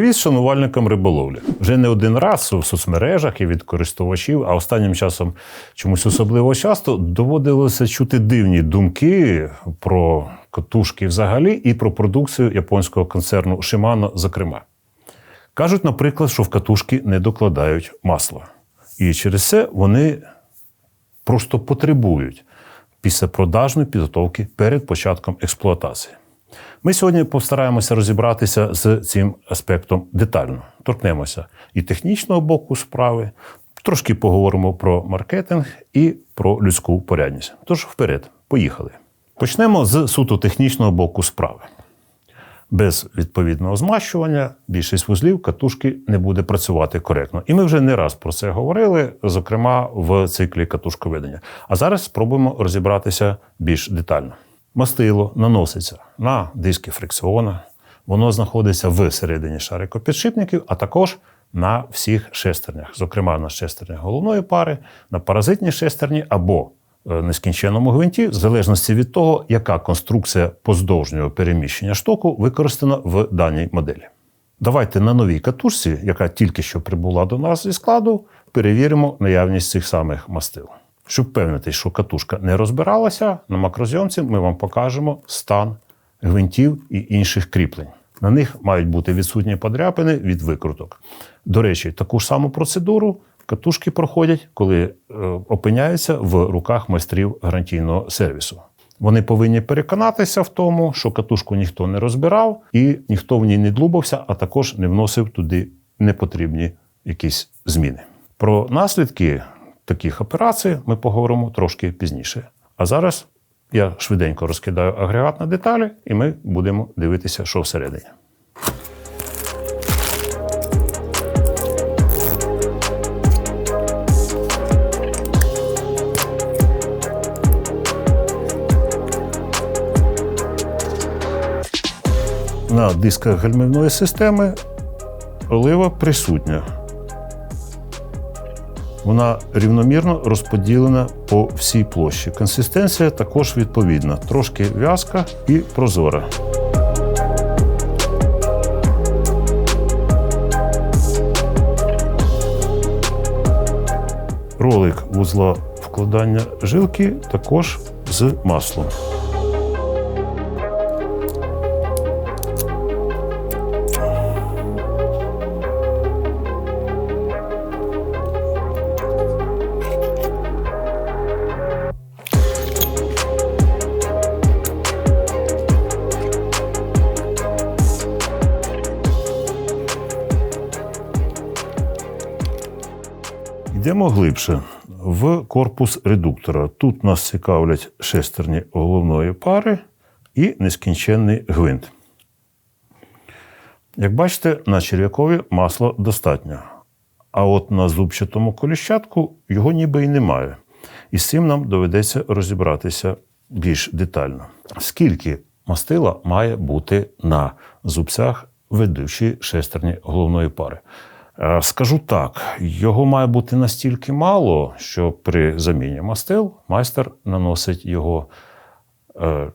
Привіт шанувальникам риболовлі. Вже не один раз у соцмережах і від користувачів, а останнім часом чомусь особливо часто доводилося чути дивні думки про катушки взагалі і про продукцію японського концерну Shimano, зокрема. Кажуть, наприклад, що в катушки не докладають масла. І через це вони просто потребують післяпродажної підготовки перед початком експлуатації. Ми сьогодні постараємося розібратися з цим аспектом детально. Торкнемося і технічного боку справи, трошки поговоримо про маркетинг і про людську порядність. Тож вперед, поїхали. Почнемо з суто технічного боку справи. Без відповідного змащування більшість вузлів катушки не буде працювати коректно. І ми вже не раз про це говорили, зокрема в циклі катушковедення. А зараз спробуємо розібратися більш детально. Мастило наноситься на диски фрикціона, воно знаходиться всередині шарикопідшипників, а також на всіх шестернях, зокрема на шестернях головної пари, на паразитній шестерні або е, нескінченному гвинті, в залежності від того, яка конструкція поздовжнього переміщення штоку використана в даній моделі. Давайте на новій катушці, яка тільки що прибула до нас зі складу, перевіримо наявність цих самих мастил. Щоб впевнитись, що катушка не розбиралася, на макрозйомці ми вам покажемо стан гвинтів і інших кріплень. На них мають бути відсутні подряпини від викруток. До речі, таку ж саму процедуру катушки проходять, коли е, опиняються в руках майстрів гарантійного сервісу. Вони повинні переконатися в тому, що катушку ніхто не розбирав і ніхто в ній не длубався, а також не вносив туди непотрібні якісь зміни. Про наслідки таких операцій ми поговоримо трошки пізніше. А зараз я швиденько розкидаю агрегат на деталі, і ми будемо дивитися, що всередині. На дисках гальмівної системи олива присутня. Вона рівномірно розподілена по всій площі. Консистенція також відповідна, трошки в'язка і прозора. Ролик вузла вкладання жилки також з маслом. Йдемо глибше. В корпус редуктора. Тут нас цікавлять шестерні головної пари і нескінченний гвинт. Як бачите, на черв'якові масла достатньо. А от на зубчатому коліщатку його ніби й немає. І з цим нам доведеться розібратися більш детально. Скільки мастила має бути на зубцях ведучої шестерні головної пари? Е, Скажу так, його має бути настільки мало, що при заміні мастил майстер наносить його е,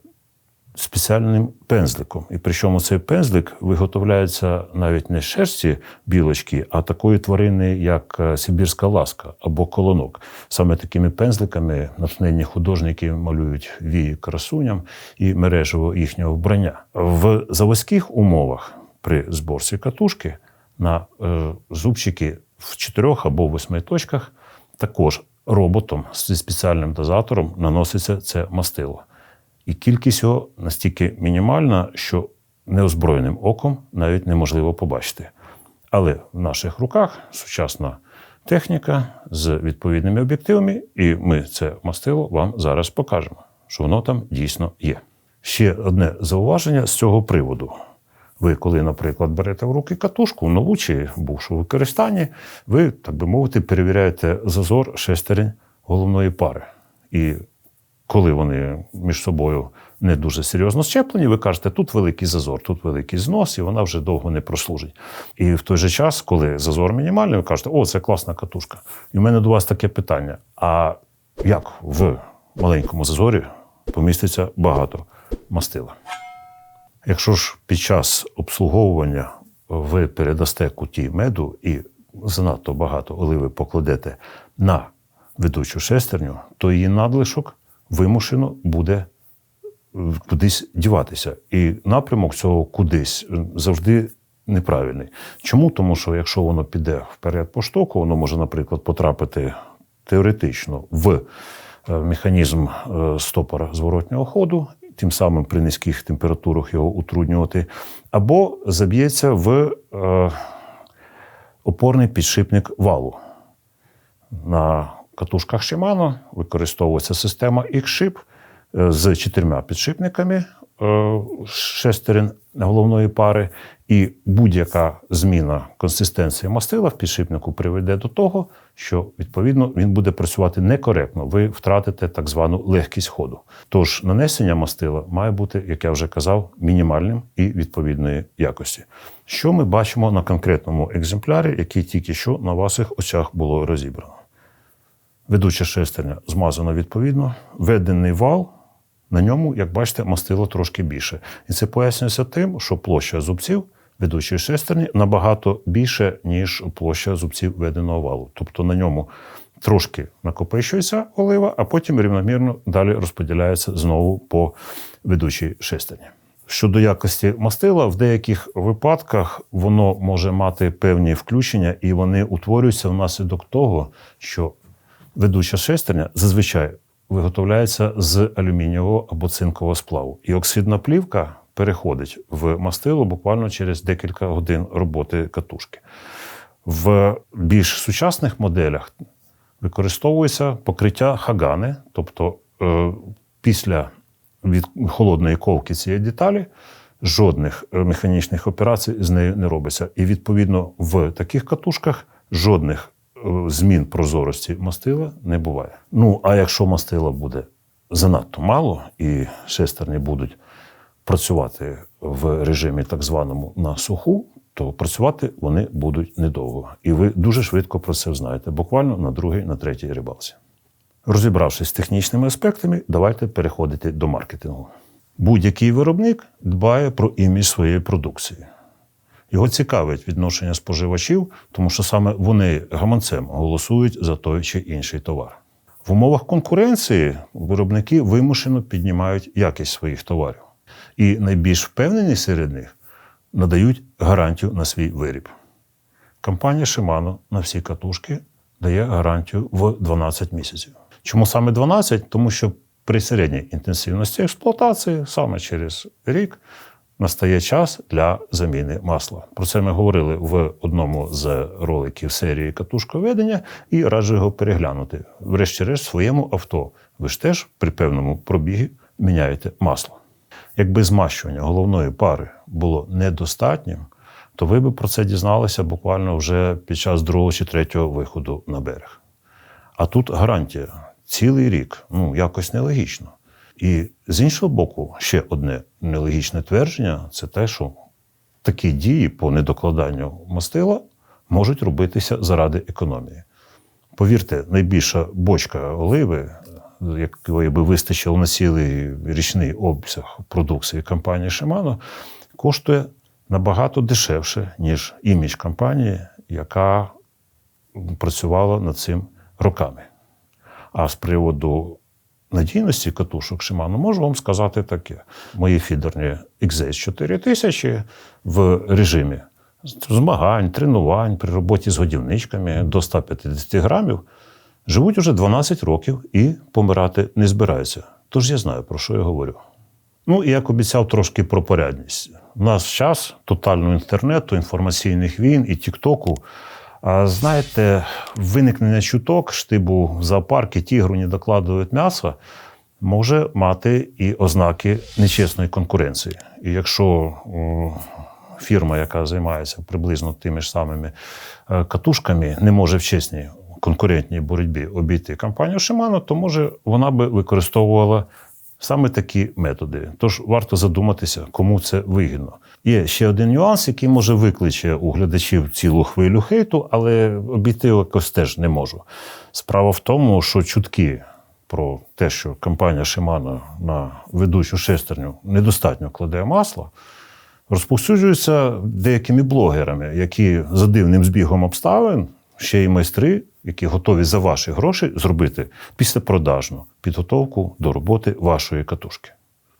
спеціальним пензликом. І причому цей пензлик виготовляється навіть не з шерсті білочки, а такої тварини, як е, сибірська ласка або колонок. Саме такими пензликами натхненні художники малюють вії красуням і мережево їхнього вбрання. В заводських умовах при зборці катушки на е, зубчики в чотирьох або восьми точках також роботом зі спеціальним дозатором наноситься це мастило. І кількість його настільки мінімальна, що неозброєним оком навіть неможливо побачити. Але в наших руках сучасна техніка з відповідними об'єктивами, і ми це мастило вам зараз покажемо, що воно там дійсно є. Ще одне зауваження з цього приводу. Ви, коли, наприклад, берете в руки катушку, нову чи бувшу використанні, ви, так би мовити, перевіряєте зазор шестерень головної пари. І коли вони між собою не дуже серйозно щеплені, ви кажете, тут великий зазор, тут великий знос, і вона вже довго не прослужить. І в той же час, коли зазор мінімальний, ви кажете, о, це класна катушка. І в мене до вас таке питання: а як в маленькому зазорі поміститься багато мастила? Якщо ж під час обслуговування ви передасте куті меду і занадто багато оливи покладете на ведучу шестерню, то її надлишок вимушено буде е, кудись діватися. І напрямок цього кудись е, завжди неправильний. Чому? Тому що якщо воно піде вперед по штоку, воно може, наприклад, потрапити теоретично в е, механізм стопора зворотнього ходу, тим самим при низьких температурах його утруднювати, або заб'ється в е, опорний підшипник валу. На катушках Shimano використовується система X-Ship е, з чотирма підшипниками е, шестерин головної пари, і будь-яка зміна консистенції мастила в підшипнику приведе до того, що відповідно він буде працювати некоректно. Ви втратите так звану легкість ходу. Тож нанесення мастила має бути, як я вже казав, мінімальним і відповідної якості. Що ми бачимо на конкретному екземплярі, який тільки що на ваших очах було розібрано. Ведуча шестерня змазана відповідно, введений вал. На ньому, як бачите, мастило трошки більше. І це пояснюється тим, що площа зубців ведучої шестерні набагато більше, ніж площа зубців веденого валу. Тобто на ньому трошки накопичується олива, а потім рівномірно далі розподіляється знову по ведучій шестерні. Щодо якості мастила, в деяких випадках воно може мати певні включення, і вони утворюються внаслідок того, що ведуча шестерня зазвичай виготовляється з алюмінієвого або цинкового сплаву. І оксидна плівка переходить в мастило буквально через декілька годин роботи катушки. В більш сучасних моделях використовується покриття хагани, тобто е, після від холодної ковки цієї деталі жодних е, механічних операцій з нею не робиться. І відповідно в таких катушках жодних змін прозорості мастила не буває. Ну а якщо мастила буде занадто мало і шестерні будуть працювати в режимі так званому на суху, то працювати вони будуть недовго. І ви дуже швидко про це знаєте, буквально на другій, на третій рибалці. Розібравшись з технічними аспектами, давайте переходити до маркетингу. Будь-який виробник дбає про імідж своєї продукції. Його цікавить відношення споживачів, тому що саме вони гаманцем голосують за той чи інший товар. В умовах конкуренції виробники вимушено піднімають якість своїх товарів. І найбільш впевнені серед них надають гарантію на свій виріб. Компанія Shimano на всі катушки дає гарантію в 12 місяців. Чому саме 12? Тому що при середній інтенсивності експлуатації саме через рік настає час для заміни масла. Про це ми говорили в одному з роликів серії катушковедення і раджу його переглянути. Врешті-решт, своєму авто ви ж теж при певному пробігі міняєте масло. Якби змащування головної пари було недостатнім, то ви б про це дізналися буквально вже під час другого чи третього виходу на берег. А тут гарантія цілий рік, ну якось нелогічно. І з іншого боку, ще одне нелогічне твердження це те, що такі дії по недокладанню мастила можуть робитися заради економії. Повірте, найбільша бочка оливи, якої би вистачило на цілий річний обсяг продукції компанії Shimano, коштує набагато дешевше, ніж імідж компанії, яка працювала над цим роками. А з приводу надійності катушок Shimano можу вам сказати таке: мої фідерні XS 4000 в режимі змагань, тренувань при роботі з годівничками до 150 грамів живуть уже 12 років і помирати не збираються. Тож я знаю, про що я говорю. Ну і як обіцяв трошки про порядність. У нас час тотального інтернету, інформаційних війн і Тіктоку. Знаєте, виникнення чуток, штибу в зоопарки тігру не докладують м'ясо, може мати і ознаки нечесної конкуренції. І якщо фірма, яка займається приблизно тими ж самими е, катушками, не може в чесній конкурентній боротьбі обійти компанію Shimano, то може вона би використовувала саме такі методи. Тож варто задуматися, кому це вигідно. Є ще один нюанс, який може викличе у глядачів цілу хвилю хейту, але обійти якось теж не можу. Справа в тому, що чутки про те, що компанія Shimano на ведучу шестерню недостатньо кладе масла, розповсюджується деякими блогерами, які за дивним збігом обставин ще й майстри, які готові за ваші гроші зробити післяпродажну підготовку до роботи вашої катушки.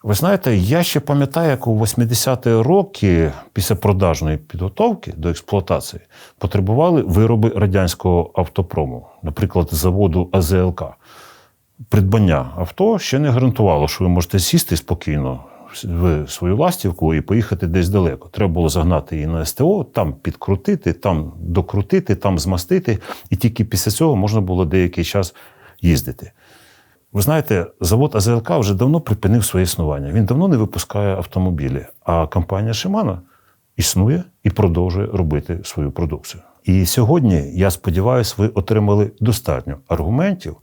Ви знаєте, я ще пам'ятаю, як у 80-ті роки після продажної підготовки до експлуатації потребували вироби радянського автопрому, наприклад, заводу АЗЛК. Придбання авто ще не гарантувало, що ви можете сісти спокійно в свою ластівку і поїхати десь далеко. Треба було загнати її на СТО, там підкрутити, там докрутити, там змастити, і тільки після цього можна було деякий час їздити. Ви знаєте, завод АЗЛК вже давно припинив своє існування. Він давно не випускає автомобілі. А компанія Шимана існує і продовжує робити свою продукцію. І сьогодні, я сподіваюся, ви отримали достатньо аргументів,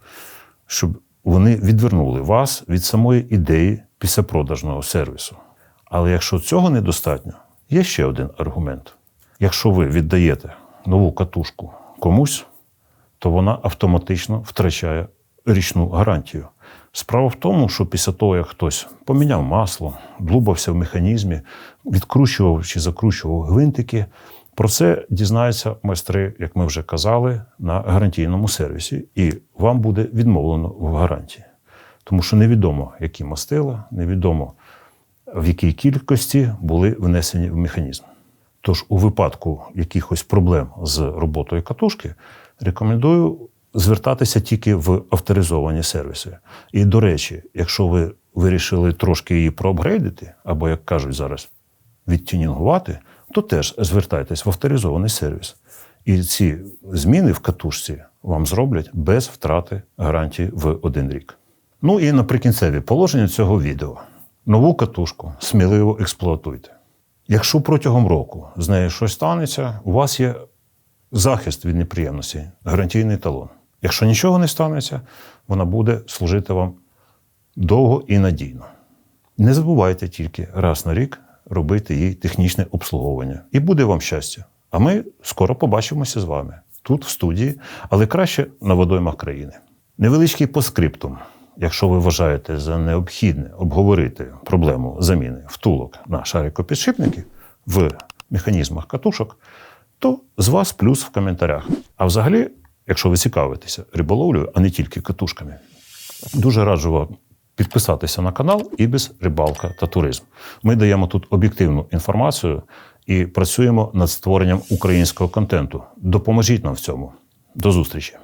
щоб вони відвернули вас від самої ідеї післяпродажного сервісу. Але якщо цього недостатньо, є ще один аргумент: якщо ви віддаєте нову катушку комусь, то вона автоматично втрачає річну гарантію. Справа в тому, що після того, як хтось поміняв масло, длубався в механізмі, відкручував чи закручував гвинтики, про це дізнаються майстри, як ми вже казали, на гарантійному сервісі, і вам буде відмовлено в гарантії. Тому що невідомо, які мастила, невідомо в якій кількості були внесені в механізм. Тож, у випадку якихось проблем з роботою катушки, рекомендую звертатися тільки в авторизовані сервіси. І, до речі, якщо ви вирішили трошки її проапгрейдити, або, як кажуть зараз, відтюнінгувати, то теж звертайтесь в авторизований сервіс. І ці зміни в катушці вам зроблять без втрати гарантії в один рік. Ну і наприкінцеві положення цього відео. Нову катушку сміливо експлуатуйте. Якщо протягом року з нею щось станеться, у вас є захист від неприємності, гарантійний талон. Якщо нічого не станеться, вона буде служити вам довго і надійно. Не забувайте тільки раз на рік робити їй технічне обслуговування. І буде вам щастя. А ми скоро побачимося з вами тут, в студії, але краще на водоймах країни. Невеличкий поскриптум. Якщо ви вважаєте за необхідне обговорити проблему заміни втулок на шарикопідшипники в механізмах катушок, то з вас плюс в коментарях. А взагалі, якщо ви цікавитеся риболовлею, а не тільки катушками, дуже раджу вам підписатися на канал Ібіс Рибалка та Туризм. Ми даємо тут об'єктивну інформацію і працюємо над створенням українського контенту. Допоможіть нам в цьому. До зустрічі!